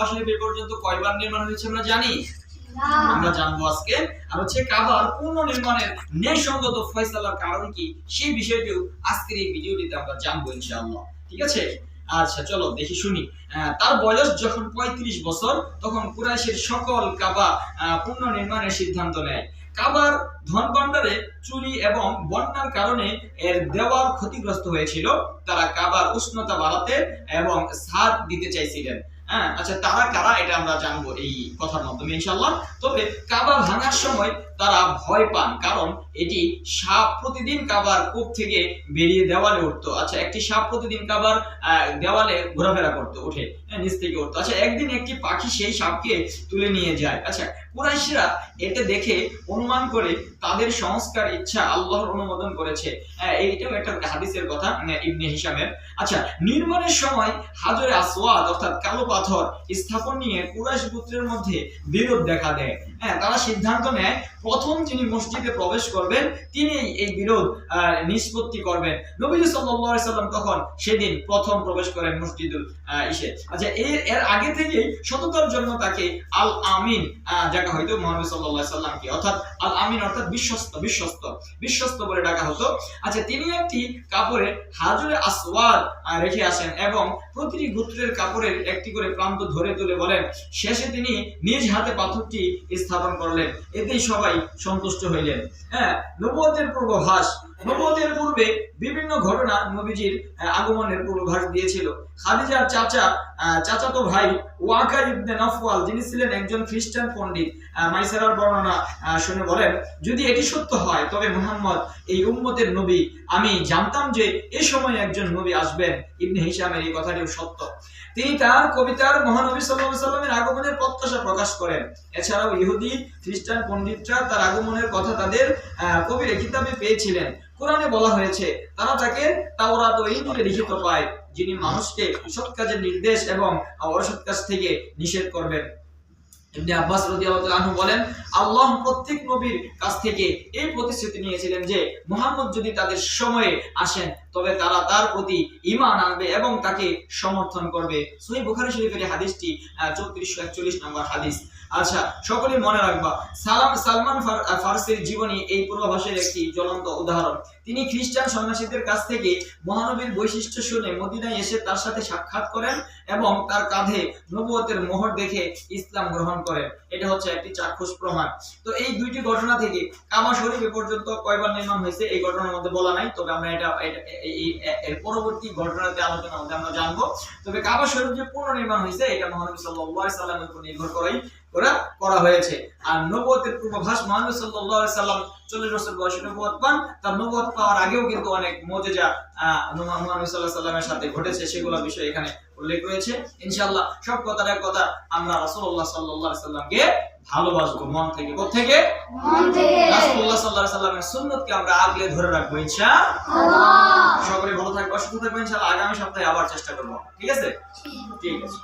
এ পর্যন্ত কয়বার নির্মাণ হয়েছে আমরা জানি? আমরা জানব আজকে। আর হচ্ছে কাবার পূর্ণ নির্মাণের ন্যায়সঙ্গত ফয়সালার কারণ কি সেই বিষয়টিও আজকের এই ভিডিওটিতে আমরা জানব ইনশাআল্লাহ। ঠিক আছে? আচ্ছা চলো দেখি শুনি। তার বয়স যখন পঁয়ত্রিশ বছর তখন কুরাইশের সকল কাবা আহ, পূর্ণ নির্মাণের সিদ্ধান্ত নেয়। কাবার ধন ভাণ্ডারে চুরি এবং বন্যার কারণে এর দেওয়াল ক্ষতিগ্রস্ত হয়েছিল। তারা কাবার উষ্ণতা বাড়াতে এবং সাদ দিতে চাইছিলেন। হ্যাঁ আচ্ছা তারা কারা? এটা আমরা জানব এই কথার মাধ্যমে ইনশাল্লাহ তবে কাবা ভাঙার সময় তারা ভয় পান কারণ এটি সাপ প্রতিদিন কাবার কূপ থেকে বেরিয়ে দেওয়ালে উঠতো। আচ্ছা একটি সাপ প্রতিদিন কাবার দেওয়ালে ঘোরাফেরা করতো উঠে হ্যাঁ, নিচ থেকে উঠতো। আচ্ছা একদিন একটি পাখি সেই সাপকে তুলে নিয়ে যায়। আচ্ছা কুরাইশরা এটা দেখে অনুমান করে তাদের সংস্কার ইচ্ছা আল্লাহর অনুমোদন করেছে। হ্যাঁ, এইটাও একটা হাদিসের কথা ইবনে হিসামের আচ্ছা নির্মাণের সময় হাজরে আসওয়াদ অর্থাৎ কালো পাথর স্থাপন নিয়ে কুরাইশ গোত্রের মধ্যে বিরোধ দেখা দেয়। হ্যাঁ তারা সিদ্ধান্ত নেয় প্রথম যিনি মসজিদে প্রবেশ করবেন তিনি এই বিরোধ নিষ্পত্তি করবেন। সাল্লাল্লাহু সাল্লাম তখন সেদিন প্রথম প্রবেশ করেন মসজিদুল ইসে আচ্ছা এর এর আগে থেকে সততার জন্য তাকে আল আমিন ডাকা হয়তো মুহাম্মদ আলাইহি সাল্লামকে, অর্থাৎ আল আমিন অর্থাৎ বিশ্বস্ত বিশ্বস্ত বিশ্বস্ত বলে ডাকা হতো। আচ্ছা তিনি একটি কাপড়ে হাজরে আসওয়াদ রেখে আসেন এবং প্রতিটি গোত্রের কাপড়ের একটি করে প্রান্ত ধরে তুলে বলেন। শেষে তিনি নিজ হাতে পাথরটি স্থাপন করলেন। এতেই সবাই সন্তুষ্ট হইলেন। হ্যাঁ নবুয়তের পূর্বাভাস নবুয়তের পূর্বে বিভিন্ন ঘটনা নবীজির আগমনের পূর্বাভাস দিয়েছিল। খাদিজার চাচা আহ, চাচাতো ভাই ওয়াকা ইবনে নফওয়াল যিনি ছিলেন একজন খ্রিস্টান পণ্ডিত মাইসারার বর্ণনা শুনে বলেন যদি এটি সত্য হয় তবে মুহাম্মদ এই উম্মতের নবী আমি জানতাম যে এ সময় একজন নবী আসবেন। ইবনে হিসামের এই কথাটিও সত্য। তিনি তার কবিতার মহানবী আলাইহি সাল্লামের আগমনের প্রত্যাশা প্রকাশ করেন। এছাড়াও ইহুদি খ্রিস্টান পণ্ডিতরা তার আগমনের কথা তাদের কবির কিতাবে পেয়েছিলেন। কোরআনে বলা হয়েছে, তারা তাকে তাওরাত ও ইনজিলে লিখিত পায়, যিনি মানুষকে সৎ কাজের নির্দেশ এবং অসৎ কাজ থেকে নিষেধ করবেন। ইবনে আব্বাস রাদিয়াল্লাহু আনহু বলেন, আল্লাহ প্রত্যেক নবীর কাছ থেকে এই প্রতিশ্রুতি নিয়েছিলেন যে, মুহাম্মদ যদি তাদের সময়ে আসেন তবে তারা তার প্রতি ঈমান আনবে এবং তাকে সমর্থন করবে। সহিহ বুখারী শরীফের হাদিসটি চৌত্রিশশো একচল্লিশ নম্বর হাদিস। আচ্ছা সকলে মনে রাখবা, সালাম সালমান ফার- ফার্সির জীবনী এই পূর্বাভাসের একটি জ্বলন্ত উদাহরণ। তিনি খ্রিস্টান সন্ন্যাসীদের কাছ থেকে মহানবীর বৈশিষ্ট্য শুনে মদিনায় এসে তার সাথে সাক্ষাৎ করেন এবং তার কাঁধে নবুয়তের মোহর দেখে ইসলাম গ্রহণ করেন। এটা হচ্ছে একটি চাক্ষুষ প্রমাণ। তো এই দুইটি ঘটনা থেকে কাবা শরীফ পর্যন্ত কয়বার নির্মাণ হয়েছে এই ঘটনার মধ্যে বলা নাই, তবে আমরা এটা এর পরবর্তী ঘটনাতে আলোচনার মধ্যে আমরা জানব। তবে কাবা শরীফ যে পূর্ণ নির্মাণ হয়েছে, এটা মহানবী সাল্লামের উপর নির্ভর করা করা হয়েছে। আর পূর্বাভাস মহানবী সাল্লাম 40 বছর বয়সে পান। তার পাওয়ার আগেও কিন্তু অনেক মুজিজা মহানবী সাল্লাল্লাহু সাল্লামের সাথে ঘটেছে, সেগুলো বিষয় এখানে উল্লেখ রয়েছে। ইনশাআল্লাহ সব কথার এক কথা আমরা রাসূলুল্লাহ সাল্লাল্লাহু সাল্লামকে ভালোবাসবো মন থেকে। কোত্থেকে? রাসূলুল্লাহ সাল্লাল্লাহু আলাইহি সাল্লামের সুন্নতকে আমরা আগলে ধরে রাখব ইনশাআল্লাহ। সকলে ভালো থাকব সুস্থ থাকব ইনশাআল্লাহ। আগামী সপ্তাহে আবার চেষ্টা করব। ঠিক আছে। ঠিক আছে।